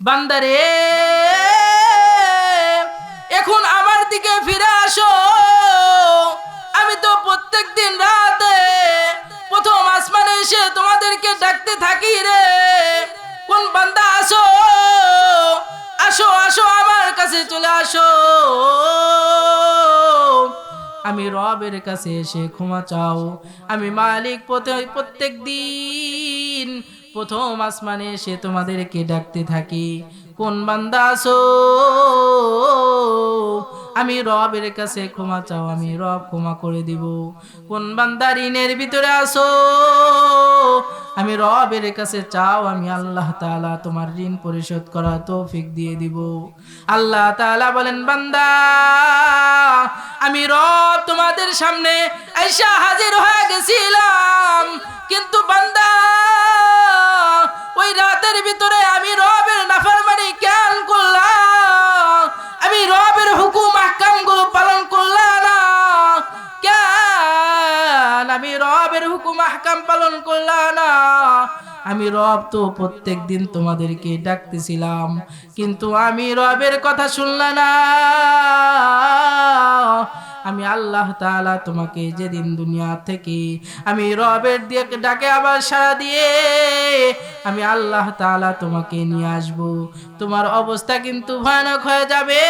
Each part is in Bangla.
বান্দারে, এখন আমার দিকে ফিরে আসো। আমি তো প্রত্যেক দিন রাতে প্রথম আসমানে এসে তোমাদেরকে ডাকতে থাকি রে। কোন বান্দা আসো? আসো আসো, আমার কাছে চলে আসো। আমি রবের কাছে এসে ক্ষমা চাও। আমি মালিক প্রতে- প্রত্যেক দিন প্রথম আসমানে সে তোমাদেরকে ডাকতে থাকি। কোন বান্দা আসো আমি রবের কাছে ক্ষমা চাও, আমি রব ক্ষমা করে দিব। কোন বান্দা ঋণের ভিতরে আসো আমি রবের কাছে চাও, আমি আল্লাহ তাআলা তোমার ঋণ পরিশোধ করা তৌফিক দিয়ে দিব। আল্লাহ তাআলা বলেন, বান্দা, আমি রব তোমাদের সামনে আইসা হাজির হয়ে গেছিলাম। কিন্তু বান্দা ওই রাতের ভিতরে আমি রবের নাফরমানি কেন করলাম। আমি রবের হুকুম আহকামগুলো পালন করলাম। না কেন? আমি রবের হুকুম আহকাম পালন করলাম। না আমি রব তো প্রত্যেক দিন তোমাদেরকে ডাকতেছিলাম, কিন্তু আমি রবের কথা শুনলাম না। আমি আল্লাহ তাআলা তোমাকে যেদিন দুনিয়া থেকে আমি রবের দিয়ে ডাকে আবার সাড়া দিয়ে আমি আল্লাহ তাআলা তোমাকে নিয়ে আসব। তোমার অবস্থা কিন্তু ভয়ানক হয়ে যাবে।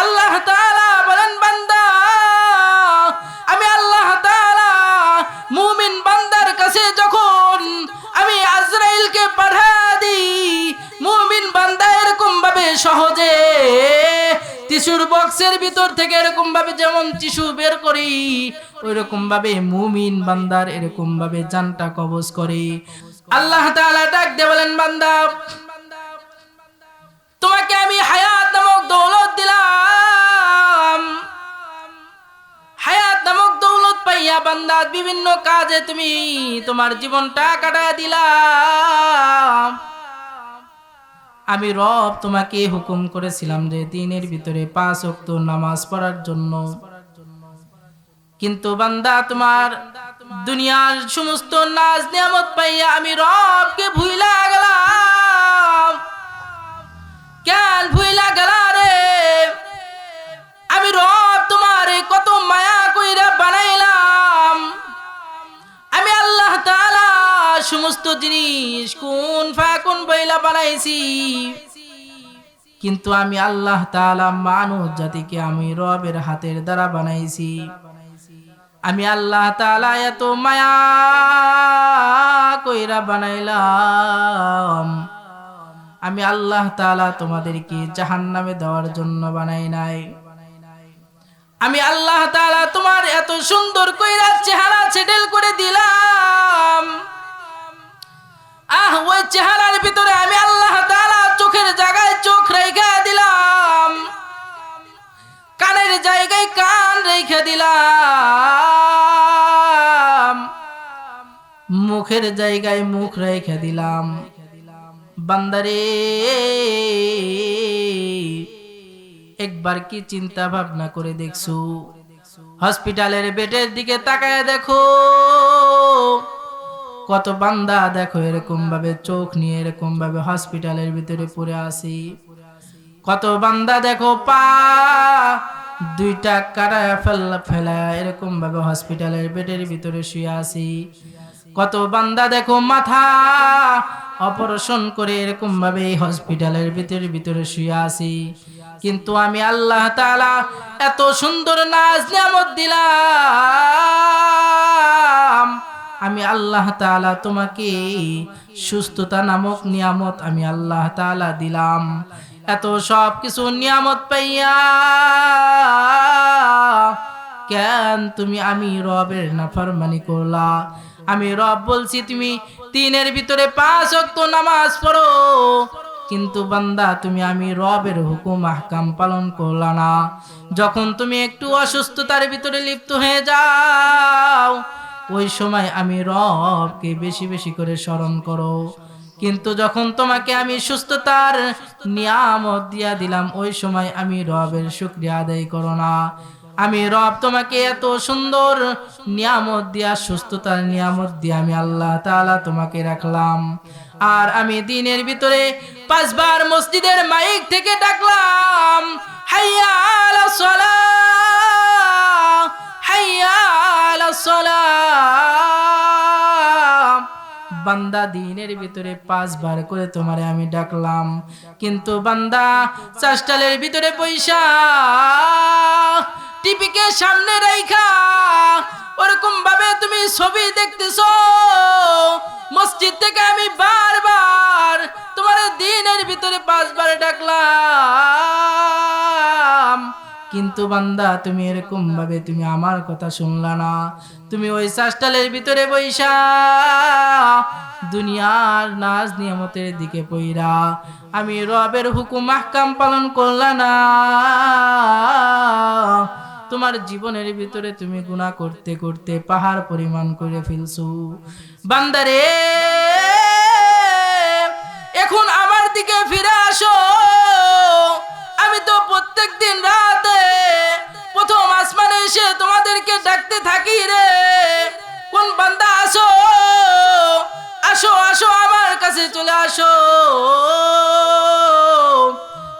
আল্লাহ তাআলা সহজে টিস্যুর বক্সের ভিতর থেকে এরকম ভাবে যেমন টিস্যু বের করি ওই রকম ভাবে মুমিন বান্দার এরকম ভাবে জানটা কবজ করে। আল্লাহ তাআলা ডাক দিয়ে বলেন, বান্দা, তোমাকে আমি হায়াত নামক দৌলত দিলাম। হায়াত নামক দৌলত পাইয়া বান্দা, বিভিন্ন কাজে তুমি তোমার জীবনটা কাটায় দিলাম আমি রব তোমাকে হুকুম করেছিলাম যে দিনের ভিতরে পাঁচ অক্ত নামাজ পড়ার জন্য। কিন্তু বান্দা, তোমার দুনিয়ার সমস্ত নাজ নিয়ামত পাইয়া আমি রবকে ভুইলা গেলাম। কেন ভুইলা গেলা রে? আমি রব তোমার কত মায়া সমস্ত জিনিস কোন ফাকুন বইলা বানাইছি। কিন্তু আমি আল্লাহ তাআলা মানুষ জাতিকে আমি রবের হাতের দ্বারা বানাইছি। আমি আল্লাহ তাআলা এত মায়া কইরা বানাইলাম। আমি আল্লাহ তাআলা তোমাদেরকে জাহান্নামে দেওয়ার জন্য বানাই নাই। আমি আল্লাহ তাআলা তোমার এত সুন্দর কইরা চেহারা সেটেল করে দিলাম। আহ ওই চেহারার ভিতরে আমি আল্লাহ চোখের জায়গায় চোখ রেখে দিলাম। কানের জায়গায় কান রেখে দিলাম। মুখের জায়গায় মুখ রেখে দিলাম। বান্দারে, একবার কি চিন্তা ভাবনা করে দেখছ? হসপিটালের বেডের দিকে তাকায় দেখো। কত বান্দা, দেখো এরকম ভাবে চোখ নিয়ে, এরকম ভাবে হসপিটালের ভিতরে পড়ে আসি কত বান্দা, দেখো পা, দুইটা কাটা ফেলা ফেলা, এরকম ভাবে হসপিটালের বেডের ভিতরে শুয়ে আসি কত বান্দা, দেখো মাথা অপারেশন করে এরকম ভাবে এই হসপিটালের ভিতরে ভিতরে শুয়ে আসি কিন্তু আমি আল্লাহ তাআলা এত সুন্দর নাজ নিয়ামত দিলাম। আমি আল্লাহ তাআলা তোমাকে সুস্থতা নামক নিয়ামত আমি আল্লাহ তাআলা দিলাম। এত সব কিছু নিয়ামত পাইয়া কেন তুমি আমি রবের নাফরমানি করলা? আমি রব বলছি, তুমি তিনের ভিতরে পাঁচ অক্ত নামাজ পড়ো, কিন্তু বান্দা, তুমি আমি রবের হুকুম, আহকাম পালন করলা না। যখন তুমি একটু অসুস্থতার ভিতরে লিপ্ত হয়ে যাও ওই সময় আমি রবকে বেশি বেশি করে স্মরণ করো। কিন্তু যখন তোমাকে আমি সুস্থতার নিয়ামত দিয়া দিলাম, ওই সময় আমি রবের শুক্রিয়া আদায় করো না। আমি রব তোমাকে এত সুন্দর নিয়ামত দিয়া, সুস্থতার নিয়ামত দিয়ে আমি আল্লাহ তাআলা তোমাকে রাখলাম। আর আমি দিনের ভিতরে পাঁচবার মসজিদের মাইক থেকে ডাকলাম, হাইয়া বান্দা দিনের ভিতরে পাঁচবার করে তোমারে আমি ডাকলাম। কিন্তু বান্দা চাষটালের ভিতরে পয়সা টিপিকে সামনে রাইখা ওরকম ভাবে তুমি ছবি দেখতেছো। মসজিদ থেকে আমি বারবার তোমার দিনের ভিতরে পাঁচবার ডাকলাম। কিন্তু বান্দা, তুমি এরকম ভাবে তুমি আমার কথা শুনলা না। তুমি ওই চাষটালের ভিতরে বৈশা দুনিয়ার নাজ নিয়ামতের দিকে পইরা। আমি রবের হুকুম আহকাম পালন করলা না। তোমার জীবনের ভিতরে তুমি গুণা করতে করতে পাহাড় পরিমাণ করে ফেলছো। বান্দারে এখন আমার দিকে ফিরে আসো। আমি তো প্রত্যেক দিন রাতে এসে তোমাদেরকে ডাকতে থাকি রে। কোন বান্দা আসো? আসো আসো, আমার কাছে চলে আসো।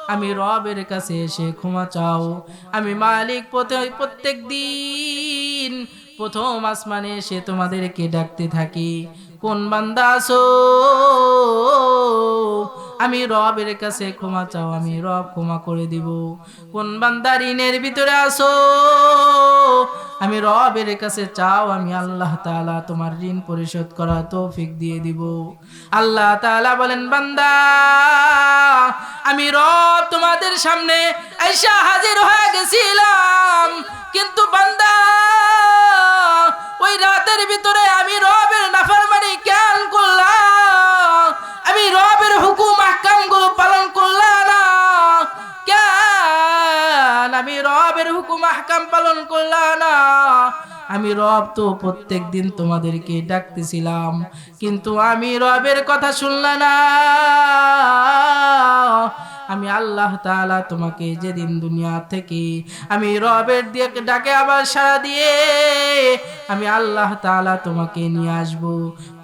আমি রবের কাছে এসে ক্ষমা চাও। আমি মালিক প্রতে- প্রত্যেক দিন প্রথম আসমানে এসে তোমাদেরকে ডাকতে থাকি। কোন বান্দা আসো? আমি রবের কাছে ক্ষমা চাও, আমি রব ক্ষমা করে দিব। কোন বান্দা ঋণের ভিতরে আসো আমি রবের কাছে চাও, আমি আল্লাহ তাআলা তোমার ঋণ পরিশোধ করা তৌফিক দিয়ে দিব। আল্লাহ তাআলা বলেন, বান্দা, আমি রব তোমাদের সামনে আইসা হাজির হয়ে গেছিলাম। কিন্তু বান্দা, ওই রাতের ভিতরে আমি রবের নাফরমানি কেন করলাম। রবের হুকুম আহকামগুলো পালন কেন? আমি রবের হুকুম আহকাম পালন করলাম আমি রব তো প্রত্যেক দিন তোমাদেরকে ডাকতেছিলাম, কিন্তু আমি রবের কথা শুনলাম না। আমি আল্লাহ তাআলা তোমাকে যেদিন দুনিয়া থেকে আমি রবের দিয়ে ডাকে আবার সাড়া দিয়ে আমি আল্লাহ তাআলা তোমাকে নিয়ে আসব।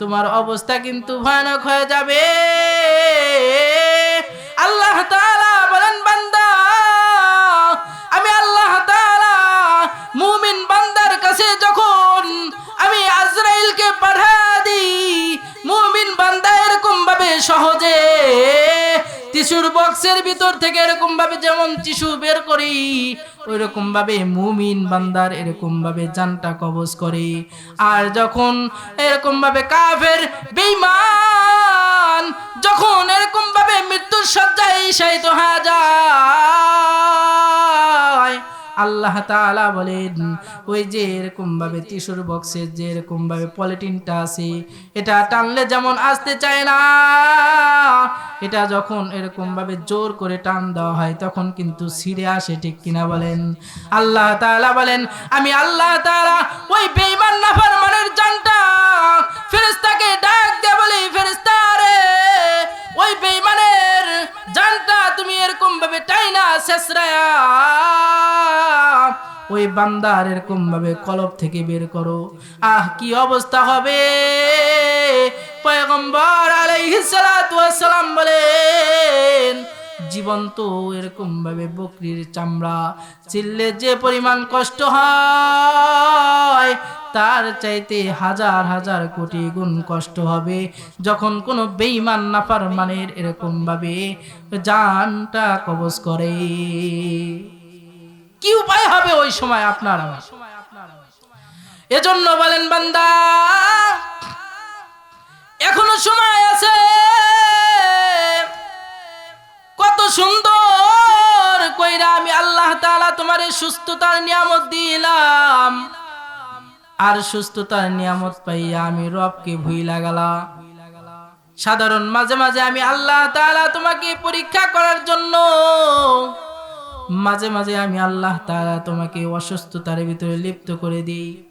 তোমার অবস্থা কিন্তু ভয়ানক হয়ে যাবে। আল্লাহ তাআলা বলেন, বান্দা, আমি আল্লাহ তাআলা মুমিন বান্দার কাছে যখন আমি আজরাইলকে পাঠা দিই, মুমিন বান্দা এরকম ভাবে সহজে টিস্যুর বক্সের ভিতর থেকে এরকম ভাবে যেমন টিস্যু বের করি ওই রকম ভাবে মুমিন বান্দার এরকম ভাবে জানটা কবজ করে। আর যখন এরকম ভাবে কাফের, বেঈমান, যখন এরকম ভাবে মৃত্যুর সজ্জায় শায়িত হয়ে যায় আল্লাহ তাআলা বলেন ওই যে এরকম ভাবে টিস্যুর বক্সের যে এরকম ভাবে পলিটিনটা আছে এটা টানলে যেমন আসতে চায় না এটা যখন এরকম ভাবে জোর করে টান দেওয়া হয় তখন কিন্তু ছিঁড়ে আসে ঠিক কিনা বলেন? আল্লাহ তাআলা বলেন আমি আল্লাহ তাআলা বান্দার এরকম ভাবে কলব থেকে বের করো। আহ, কি অবস্থা হবে? পয়গম্বর আলাইহিস সালাতু ওয়াস সালাম বলেন, জীবন্ত এরকম ভাবে বকরির চামড়া চিল্লে যে পরিমাণ কষ্ট হয়, তার চাইতে হাজার হাজার কোটি গুণ কষ্ট হবে। যখন কোনো বেঈমান নাফারমানের এরকম ভাবে জানটা কবজ করে। কি উপায় হবে ওই সময় আপনার আমার? এজন্য বলেন, বান্দা, এখনও সময় আছে। কত সুন্দর কইরা আমি আল্লাহ তাআলা তোমার সুস্থতার নিয়ামত দিলাম। আর সুস্থতার নিয়ামত পাইয়া আমি রবকে ভুই লাগালা সাধারণ মাঝে মাঝে আমি আল্লাহ তাআলা তোমাকে পরীক্ষা করার জন্য মাঝে মাঝে আমি আল্লাহ তাআলা তোমাকে অসুস্থতার ভিতরে লিপ্ত করে দিই।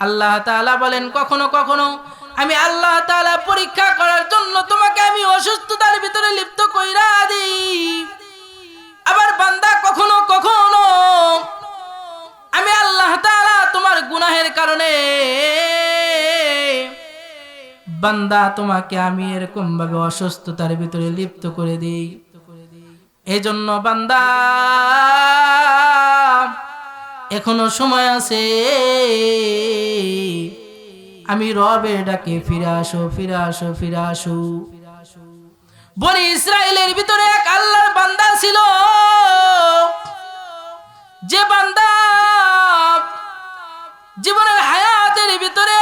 আল্লাহ তাআলা বলেন, কখনো কখনো আমি আল্লাহ তাআলা পরীক্ষা করার জন্য তোমাকে আমি অসুস্থতার ভিতরে লিপ্ত কইরা দিই। আবার বান্দা, কখনো কখনো আমি আল্লাহ তাআলা তোমার গুনাহের কারণে বান্দা, তোমাকে আমি এরকম ভাবে অসুস্থতার ভিতরে লিপ্ত করে দিই। এই জন্য বান্দা, এখনও সময় আছে। আমি রবের ডাকে ফিরে আসো ফিরে আসো ফিরে আসো। বনি ইসরায়েলের ভিতরে এক আল্লাহর বান্দা ছিল। যে বান্দা জীবনের হায়াতের ভিতরে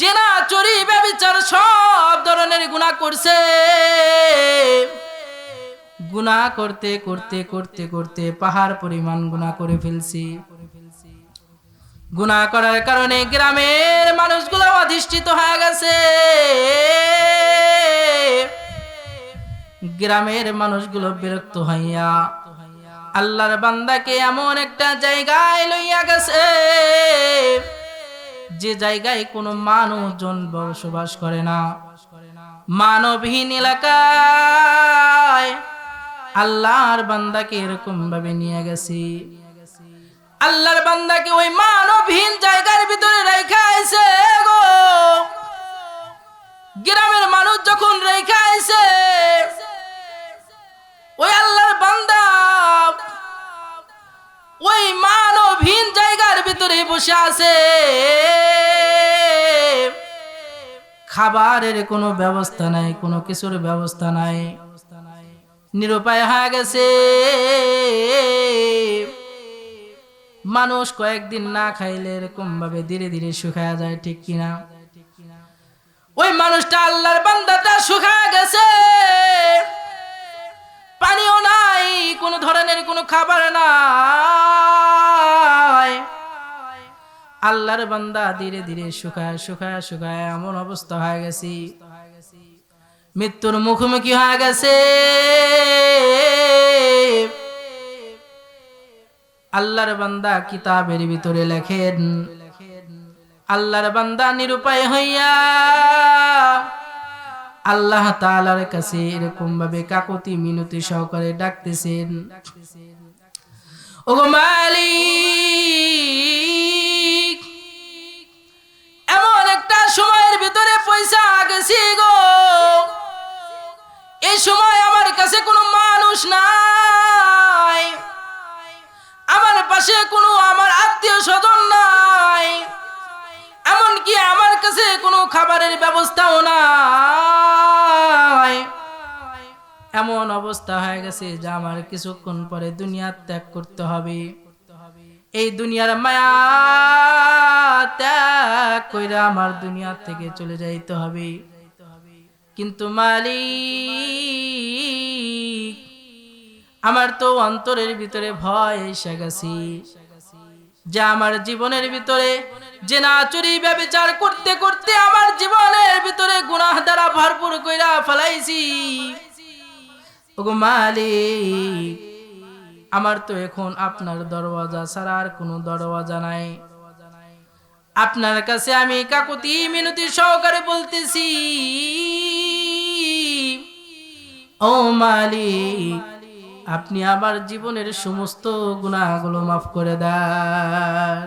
জেনা, চুরি, ব্যবচার সব ধরনের গুণা করছে। গুণা করতে করতে করতে করতে পাহাড় পরিমাণ গুণা করে ফেলছি। গুণা করার কারণে গ্রামের মানুষগুলো অধিষ্ঠিত হয়ে গেছে। গ্রামের মানুষগুলো বিরক্ত হইয়া আল্লাহর বান্দাকে এমন একটা জায়গায় লইয়া গেছে, যে জায়গায় কোনো মানুষজন বসবাস করে না। মানবহীন এলাকায় আল্লাহর বান্দাকে এরকম ভাবে নিয়ে গেছি। আল্লাহর বান্দাকে ওই মানবহীন জায়গার ভিতরে রেখে আইছে গো। গ্রামের মানুষ যখন রেখে আইছে, ওই আল্লাহর বান্দা ওই মানবহীন জায়গার ভিতরে বসে আছে। খাবারের কোনো ব্যবস্থা নাই, কোনো কিছুর ব্যবস্থা নাই। নিরুপায় হয়ে গেছে। মানুষ কয়েকদিন না খাইলে এরকম ভাবে ধীরে ধীরে শুকায়া যায়, ঠিক কিনা? ওই মানুষটা আল্লাহর বান্দাটা শুকায় গেছে। পানিও নাই, কোনো ধরনের কোনো খাবার নাই। আল্লাহর বান্দা ধীরে ধীরে শুকায় শুকায় শুকায়, এমন অবস্থা হয়ে গেছি। মৃত্যুর মুখোমুখি হয়ে গেছে। আল্লাহর বান্দা কিতাবের ভিতরে লেখেন, আল্লাহর বান্দা নিরুপায় হইয়া আল্লাহ তাআলার কাছে এরকম ভাবে কাকতি মিনতি সহকারে ডাকতেছেন। ওগো মালিক, এমন একটা সময়ের ভিতরে পয়সা গেছি গো। এই সময় আমার কাছে কোনো মানুষ নাই। আমার পাশে কোনো আমার আত্মীয় স্বজন নাই। এমনকি আমার কাছে কোনো খাবারের ব্যবস্থাও নাই। এমন অবস্থা হয়ে গেছে যে আমার কিছুক্ষণ পরে দুনিয়া ত্যাগ করতে হবে। এই দুনিয়ার মায়া ত্যাগ করে আমার দুনিয়া থেকে চলে যাইতে হবে। কিন্তু মালিক, আমার তো অন্তরের ভিতরে ভয় এসে গেছি। যে আমার জীবনের ভিতরে, যে না চুরি ব্যবচার করতে করতে আমার জীবনের ভিতরে গুনাহ দ্বারা ভরপুর কইরা ফেলাইছি। ওগো মালিক, আমার তো এখন আপনার দরওয়াজা ছাড়া আর কোনো দরওয়াজা নাই। আপনার কাছে আমি কাকুতি মিনতি সহকারে বলতেছি, ও মালিক, আপনি আমার জীবনের সমস্ত গুণাগুলো মাফ করে দেন।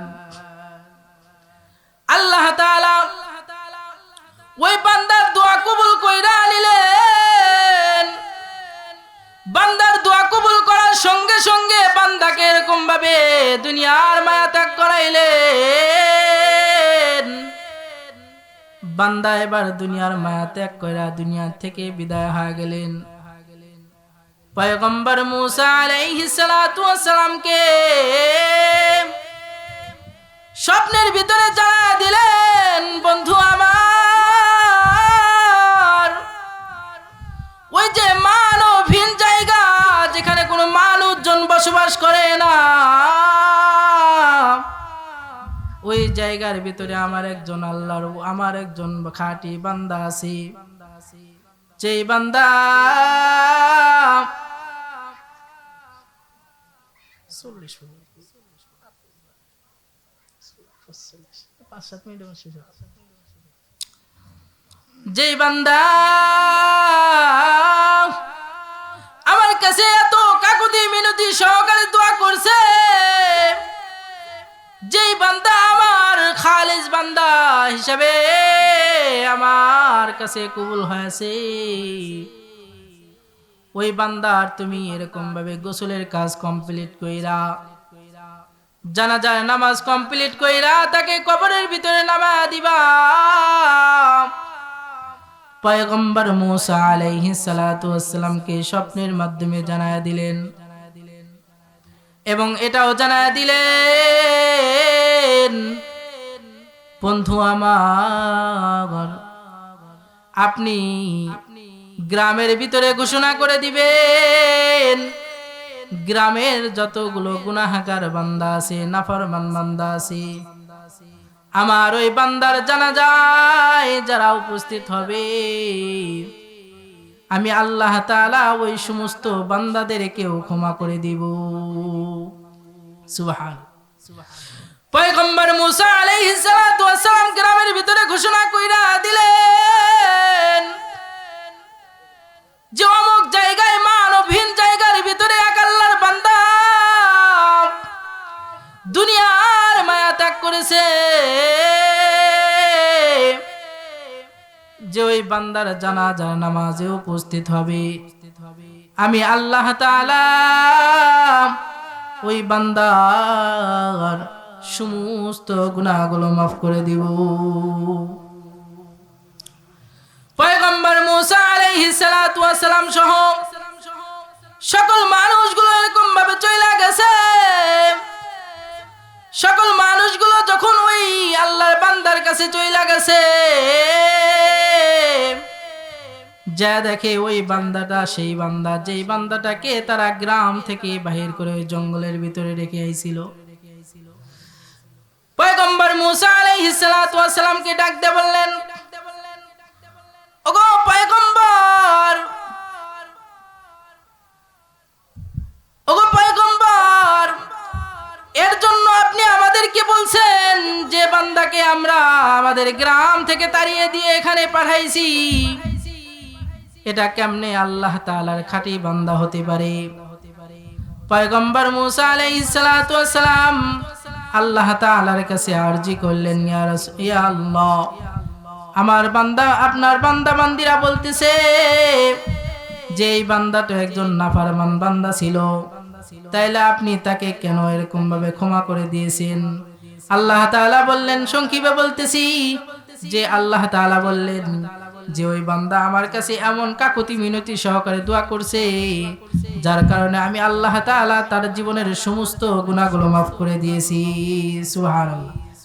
আল্লাহ তাআলা ওই বান্দার দোয়া কবুল কইরা আনিলেন। বান্দার দোয়া কবুল করার সঙ্গে সঙ্গে বান্দাকে এরকম ভাবে দুনিয়ার মায়া ত্যাগ করাইলেন। বান্দা এবার দুনিয়ার মায়া ত্যাগ করা দুনিয়া থেকে বিদায় হয়ে গেলেন। পয়গম্বর মুসা আলাইহিস সালাতু ওয়াস সালামকে স্বপ্নের ভিতরে জানা দিলেন। বন্ধু ওই জায়গার ভিতরে আমার একজন আল্লাহর আমার একজন খাঁটি বান্দা আছে। যেই বান্দা যেই বান্দা আমার কাছে এত কাকুতি মিনতি সহকারে দোয়া করছে। যেই বান্দা আমার খালিজ বান্দা হিসাবে আমার কাছে কবুল হয়েছে। ওই বান্দার তুমি এরকম ভাবে গোসলের কাজ কমপ্লিট কইরা জানা যায় নামাজ কমপ্লিট কইরা তাকে কবরের ভিতরে নামা দিবা। পয়গম্বর মুসা আলাইহিস সালাতু ওয়াসসালামকে স্বপ্নের মাধ্যমে জানায়া দিলেন এবং এটাও জানায়া দিলেন, বন্ধু আমার, আপনি গ্রামের ভিতরে ঘোষণা করে দিবেন, গ্রামের যতগুলো গুনাহাগার বান্দা আছে, নাফরমান বান্দা আছে, আমার ওই বান্দার জানা যায় যারা উপস্থিত হবে আমি আল্লাহ তালা ওই সমস্ত বান্দাদেরকেও ক্ষমা করে দিব। সুহান পয়গম্বর মুসা আলাইহিস সালাতু ওয়াসসালাম গ্রামের ভিতরে ঘোষণা কইরা দিলেন যে ওই বান্দার জানাজার নামাজে উপস্থিত হবে। আমি আল্লাহ ওই বান্দার সমস্ত গুনাহগুলো মাফ করে দিব। পয়গম্বর মুসা সহ সকল মানুষগুলো এরকম ভাবে চলে গেছে। সকল মানুষগুলো যখন ওই আল্লাহর বান্দার কাছে চলে গেছে যা দেখে ওই বান্দাটা, সেই বান্দা, যেই বান্দাটাকে তারা গ্রাম থেকে বাহির করে ওই জঙ্গলের ভিতরে রেখে আইছিল। পয়গম্বর মুসা আলাইহিস সালাতু ওয়াস সালামকে ডাকতে বললেন, ওগো পয়গম্বর যে বান্দাকে আমরা আমাদের গ্রাম থেকে তাড়িয়ে দিয়ে এখানে পাঠাইছি, এটা কেমনে আল্লাহ তাআলার খাঁটি বান্দা হতে পারে? পয়গম্বর মুসা আল্লাহ তাআলার কাছে করলেন আমার বান্দা, আপনার বান্দা বান্দিরা বলতেছে যে এই বান্দাটা একজন নাফারমান বান্দা ছিল, তাইলে আপনি তাকে কেন এরকম ভাবে ক্ষমা করে দিয়েছেন? আল্লাহ তাআলা বললেন, সংক্ষিপে বলতেছি যে আল্লাহ তাআলা বললেন যে ওই বান্দা আমার কাছে এমন কাকুতি মিনতি সহকারে দোয়া করছে, যার কারণে আমি আল্লাহ তাআলা তার জীবনের সমস্ত গুণাগুলো মাফ করে দিয়েছি। সুবহানাল্লাহ।